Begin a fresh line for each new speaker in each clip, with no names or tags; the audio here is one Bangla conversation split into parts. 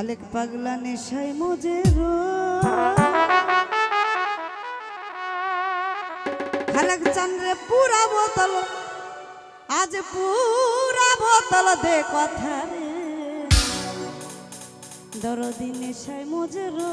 খালেক পাগলা নেশায় মজে রো। খালেক চন্দ্রে পুরা বোতল, আজ পুরা বোতল দে কথা রে। দরদি নেশায় মজে রো।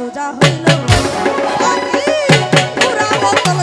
সোজা হইল। পুরা বোতল